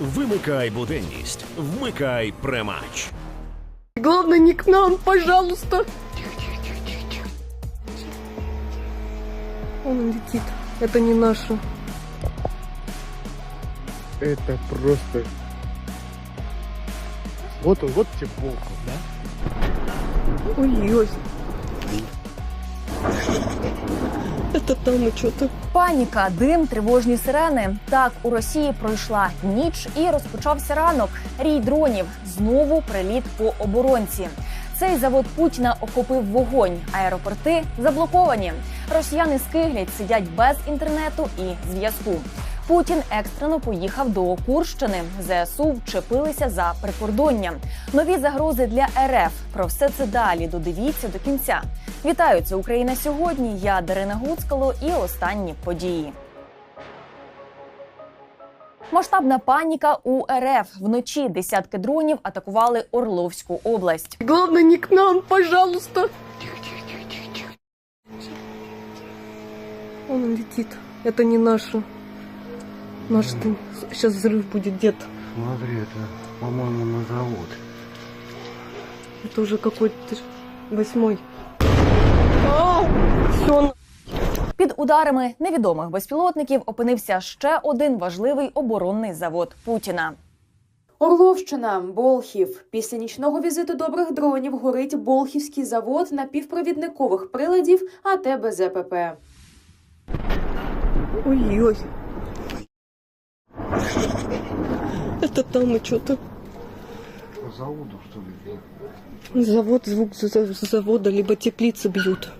Вимикай буденність, вмикай премач. Главное, не к нам, пожалуйста. Он летит. Это не наше. Это просто... Вот он, вот тебе Волков, да? Ой-ой. Это там і що то. Паніка, дим, тривожні сирени. Так у Росії пройшла ніч і розпочався ранок. Рій дронів знову приліт по оборонці. Цей завод Путіна охопив вогонь. Аеропорти заблоковані. Росіяни скиглять, сидять без інтернету і зв'язку. Путін екстрено поїхав до Курщини. ЗСУ вчепилися за прикордоння. Нові загрози для РФ. Про все це далі. Додивіться до кінця. Вітаю, це Україна сьогодні. Я Дарина Гуцкало і останні події. Масштабна паніка у РФ вночі десятки дронів атакували Орловську область. Главное, не к нам, пожалуйста. Он летит. Это не наше. Наш ты. Сейчас взрыв будет где-то. Смотри, это, по-моему, на завод. Это уже какой-то восьмой. Все, Під ударами невідомих безпілотників опинився ще один важливий оборонний завод Путіна. Орловщина, Болхів. Після нічного візиту добрих дронів горить Болхівський завод напівпровідникових приладів АТ БЗПП. Ой-ой. Это там и что-то. По заводу, что ли? Завод, звук за- за- завода, либо теплицы бьют.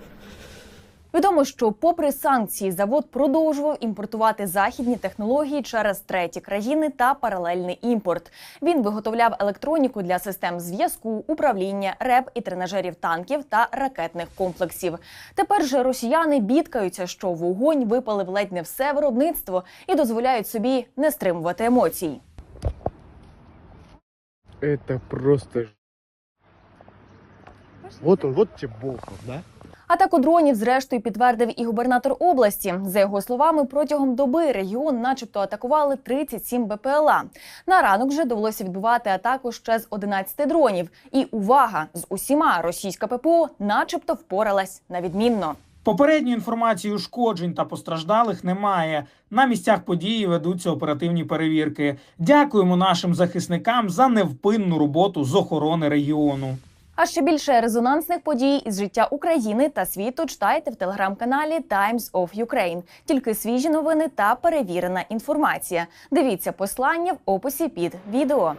Відомо, що, попри санкції, завод продовжував імпортувати західні технології через треті країни та паралельний імпорт. Він виготовляв електроніку для систем зв'язку, управління, реп і тренажерів танків та ракетних комплексів. Тепер же росіяни бідкаються, що вогонь випалив ледь не все виробництво і дозволяють собі не стримувати емоцій. Это просто... Вот он, вот тебе Волков, да? Атаку дронів, зрештою, підтвердив і губернатор області. За його словами, протягом доби регіон, начебто, атакували 37 БПЛА. На ранок вже довелося відбувати атаку ще з 11 дронів. І увага! З усіма російська ППО, начебто, впоралась на відмінно. Попередньої інформації ушкоджень та постраждалих немає. На місцях події ведуться оперативні перевірки. Дякуємо нашим захисникам за невпинну роботу з охорони регіону. А ще більше резонансних подій із життя України та світу читайте в телеграм-каналі Times of Ukraine. Тільки свіжі новини та перевірена інформація. Дивіться послання в описі під відео.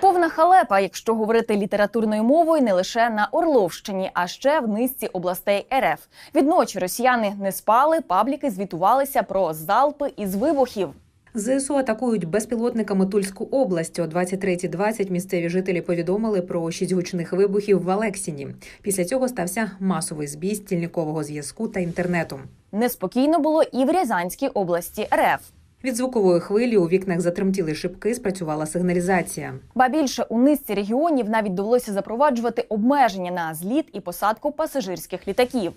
Повна халепа, якщо говорити літературною мовою, не лише на Орловщині, а ще в низці областей РФ. Відночі росіяни не спали, пабліки звітувалися про залпи із вибухів. ЗСУ атакують безпілотниками Тульську область. О 23.20 місцеві жителі повідомили про шість гучних вибухів в Алексіні. Після цього стався масовий збій стільникового зв'язку та інтернету. Неспокійно було і в Рязанській області РФ. Від звукової хвилі у вікнах затремтіли шибки, спрацювала сигналізація. Ба більше у низці регіонів навіть довелося запроваджувати обмеження на зліт і посадку пасажирських літаків.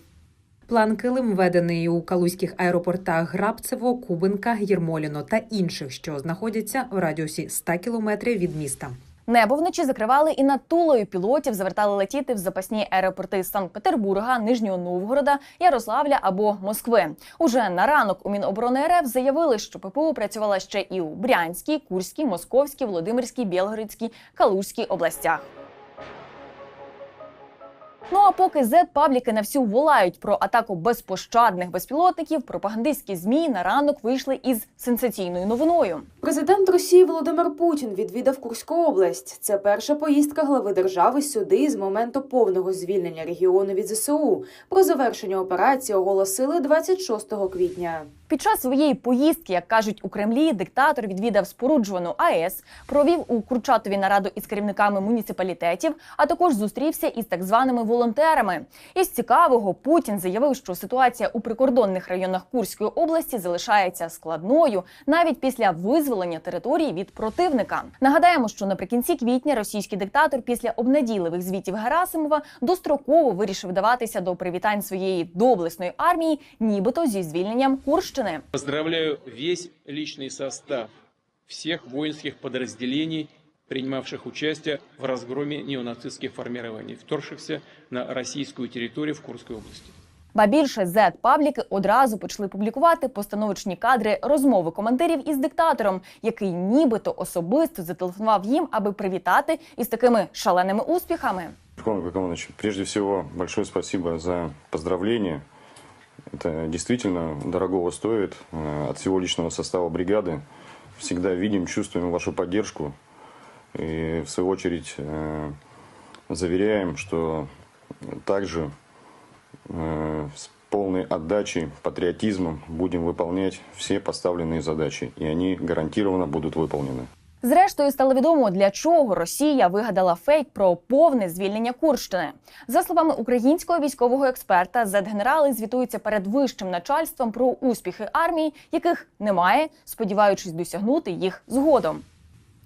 План Килим введений у калузьких аеропортах Грабцево, Кубинка, Єрмоліно та інших, що знаходяться в радіусі 100 кілометрів від міста. Небо вночі закривали і над Тулою пілотів завертали летіти в запасні аеропорти Санкт-Петербурга, Нижнього Новгорода, Ярославля або Москви. Уже на ранок у Міноборони РФ заявили, що ППО працювала ще і у Брянській, Курській, Московській, Володимирській, Білгородській, Калужській областях. Ну а поки зет-пабліки на всю волають про атаку безпощадних безпілотників, пропагандистські змі на ранок вийшли із сенсаційною новиною. Президент Росії Володимир Путін відвідав Курську область. Це перша поїздка глави держави сюди з моменту повного звільнення регіону від ЗСУ. Про завершення операції оголосили 26 квітня. Під час своєї поїздки, як кажуть у Кремлі, диктатор відвідав споруджувану АЕС, провів у Курчатові нараду із керівниками муніципалітетів, а також зустрівся із так званими волонтерами. Із цікавого Путін заявив, що ситуація у прикордонних районах Курської області залишається складною навіть після визволення території від противника. Нагадаємо, що наприкінці квітня російський диктатор після обнадійливих звітів Герасимова достроково вирішив вдаватися до привітань своєї доблесної армії, нібито зі звільненням Курщини. Курщини. Поздравляю весь личный состав всех воинских подразделений, принимавших участие в разгроме неонацистских формирований, вторгшихся на российскую территорию в Курской области. Ба більше зет пабліки одразу почали публікувати постановочні кадри розмови командирів із диктатором, який нібито особисто зателефонував їм, аби привітати із такими шаленими успіхами. Прежде всего, большое спасибо за поздравления. Это действительно дорогого стоит. Э, От всего личного состава бригады всегда видим, чувствуем вашу поддержку. И в свою очередь э, заверяем, что также э, с полной отдачей, патриотизмом будем выполнять все поставленные задачи. И они гарантированно будут выполнены. Зрештою, стало відомо, для чого Росія вигадала фейк про повне звільнення Курщини. За словами українського військового експерта, зет-генерали звітуються перед вищим начальством про успіхи армії, яких немає, сподіваючись досягнути їх згодом.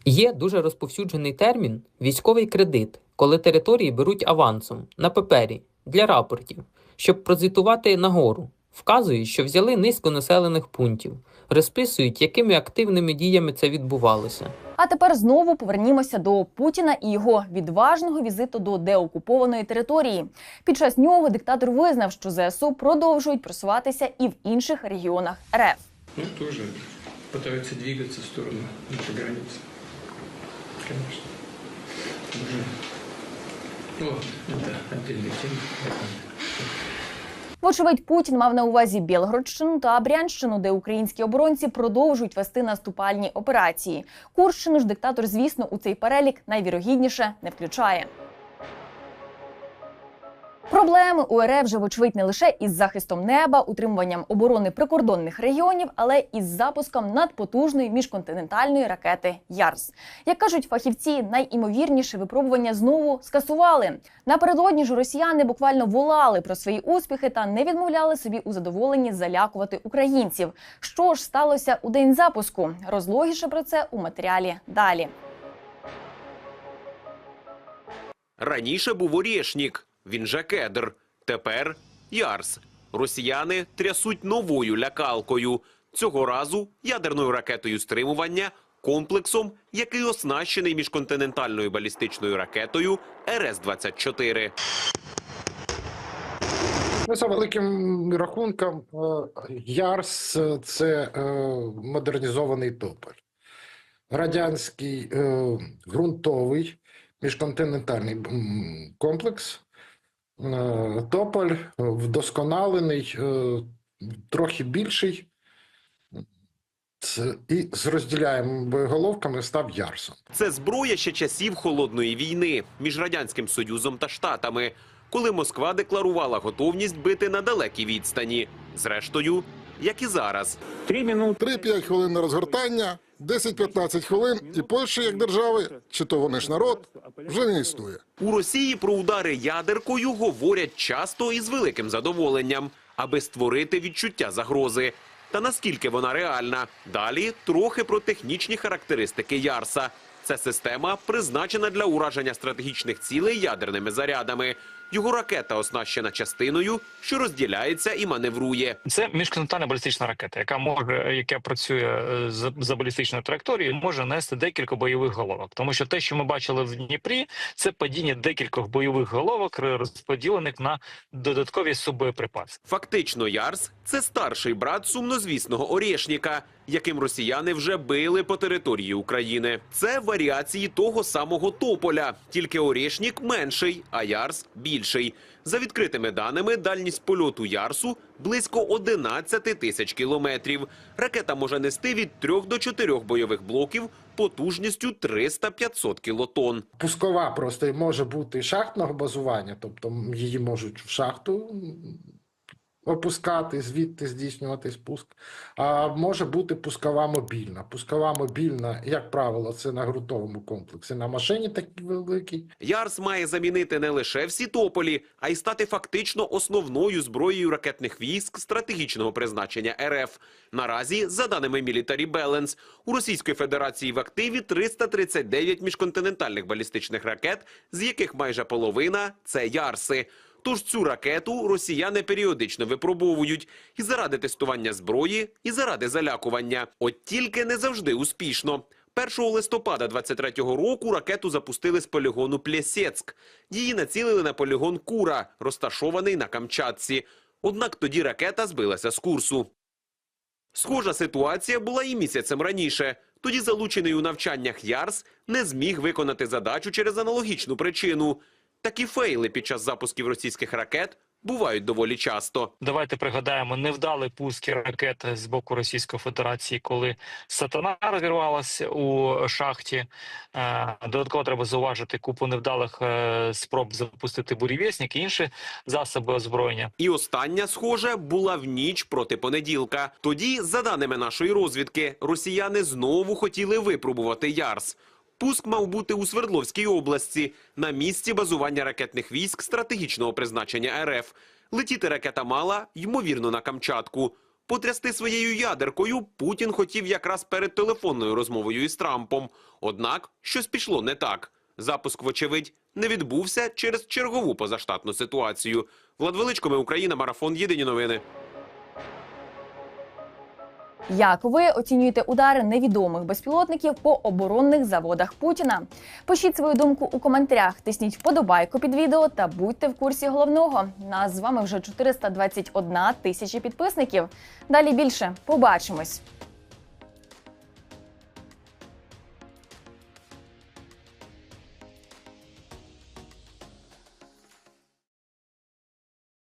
Є дуже розповсюджений термін військовий кредит, коли території беруть авансом на папері для рапортів, щоб прозвітувати нагору. Вказують, що взяли низку населених пунктів, розписують, якими активними діями це відбувалося. А тепер знову повернімося до Путіна і його відважного візиту до деокупованої території. Під час нього диктатор визнав, що ЗСУ продовжують просуватися і в інших регіонах РФ. Ну, тоже пытаются двигаться в сторону нашей границы. Конечно. Уже. Ну, это отдельная тема. Вочевидь, Путін мав на увазі Білгородщину та Брянщину, де українські оборонці продовжують вести наступальні операції. Курщину ж диктатор, звісно, у цей перелік найвірогідніше не включає. Проблеми у РФ вже вочевидь не лише із захистом неба, утримуванням оборони прикордонних регіонів, але і з запуском надпотужної міжконтинентальної ракети Ярс. Як кажуть фахівці, найімовірніше випробування знову скасували. Напередодні ж росіяни буквально волали про свої успіхи та не відмовляли собі у задоволенні залякувати українців. Що ж сталося у день запуску? Розлогіше про це у матеріалі далі. Раніше був Орєшнік, він же Кедр. Тепер Ярс. Росіяни трясуть новою лякалкою. Цього разу ядерною ракетою стримування, комплексом, який оснащений міжконтинентальною балістичною ракетою РС-24. Ну, за великим рахунком, е, Ярс це е, модернізований тополь. Радянський е, ґрунтовий міжконтинентальний комплекс. Е, Тополь е, вдосконалений, е, трохи більший. І з розділяємими боєголовками став Ярсом. Це зброя ще часів холодної війни між радянським союзом та штатами, коли Москва декларувала готовність бити на далекій відстані. Зрештою, як і зараз. 3-5 хвилин на розгортання, 10-15 хвилин, і Польща як держави, чи то вони ж народ, вже не існує. У Росії про удари ядеркою говорять часто і з великим задоволенням, аби створити відчуття загрози. Та наскільки вона реальна? Далі трохи про технічні характеристики Ярса. Це система призначена для ураження стратегічних цілей ядерними зарядами. Його ракета оснащена частиною, що розділяється і маневрує. Це міжконтинентальна балістична ракета, яка може, яка працює е, за, за балістичною траєкторією, може нести декілька бойових головок. Тому що те, що ми бачили в Дніпрі, це падіння декількох бойових головок, розподілених на додаткові суббоєприпаси. Фактично, Ярс це старший брат сумнозвісного Орєшніка, яким росіяни вже били по території України. Це варіації того самого тополя, тільки Орєшнік менший, а Ярс більший. За відкритими даними, дальність польоту Ярсу близько 11 тисяч кілометрів. Ракета може нести від 3 до 4 бойових блоків потужністю 300-500 кілотон. Пускова просто може бути шахтного базування, тобто її можуть в шахту опускати, звідти здійснювати спуск. А може бути пускова мобільна. Пускова мобільна, як правило, це на ґрунтовому комплексі. На машині такий великий. Ярс має замінити не лише всі тополі, а й стати фактично основною зброєю ракетних військ стратегічного призначення РФ. Наразі, за даними Military Balance, у Російської Федерації в активі 339 міжконтинентальних балістичних ракет, з яких майже половина це Ярси. Тож цю ракету росіяни періодично випробовують і заради тестування зброї, і заради залякування. От тільки не завжди успішно. 1 листопада 23-го року ракету запустили з полігону Плєсецьк. Її націлили на полігон Кура, розташований на Камчатці. Однак тоді ракета збилася з курсу. Схожа ситуація була і місяцем раніше. Тоді залучений у навчаннях Ярс не зміг виконати задачу через аналогічну причину. Такі фейли під час запусків російських ракет бувають доволі часто. Давайте пригадаємо невдалий пуск ракет з боку Російської Федерації, коли сатана розірвалася у шахті. Е, Додатково треба зауважити купу невдалих е, спроб запустити бурєвєснік і інші засоби озброєння. І остання, схоже, була в ніч проти понеділка. Тоді, за даними нашої розвідки, росіяни знову хотіли випробувати Ярс. Пуск мав бути у Свердловській області, на місці базування ракетних військ стратегічного призначення РФ. Летіти ракета мала, ймовірно, на Камчатку. Потрясти своєю ядеркою Путін хотів якраз перед телефонною розмовою із Трампом. Однак щось пішло не так. Запуск, вочевидь, не відбувся через чергову позаштатну ситуацію. Влад Величко, ми Україна, марафон. Єдині новини. Як ви оцінюєте удари невідомих безпілотників по оборонних заводах Путіна? Пишіть свою думку у коментарях, тисніть вподобайку під відео та будьте в курсі головного. Нас з вами вже 421 тисяча підписників. Далі більше побачимось.